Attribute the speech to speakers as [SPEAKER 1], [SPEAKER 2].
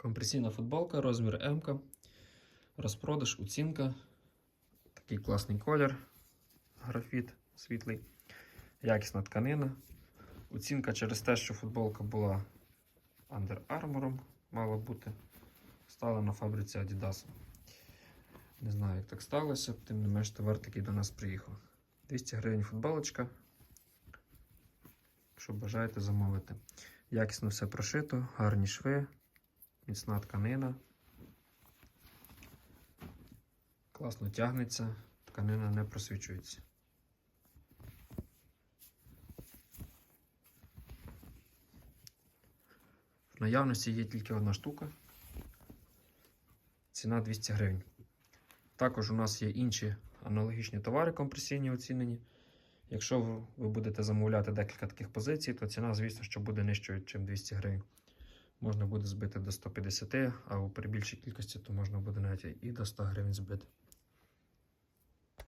[SPEAKER 1] Компресійна футболка, розмір М. Розпродаж, оцінка. Такий класний колір. Графіт світлий. Якісна тканина. Оцінка через те, що футболка була Under Armour, мала бути. Стала на фабриці Adidas. Не знаю, як так сталося, тим не менш товар такий до нас приїхав. 200 гривень футболочка. Якщо бажаєте замовити. Якісно все прошито, гарні шви, міцна тканина. Класно тягнеться, тканина не просвічується. В наявності є тільки одна штука. Ціна 200 гривень. Також у нас є інші аналогічні товари компресійні оцінені. Якщо ви- будете замовляти декілька таких позицій, то ціна, звісно, що буде нижчою, ніж 200 гривень. Можна буде збити до 150, а у прибільшій кількості то можна буде навіть і до 100 гривень збити.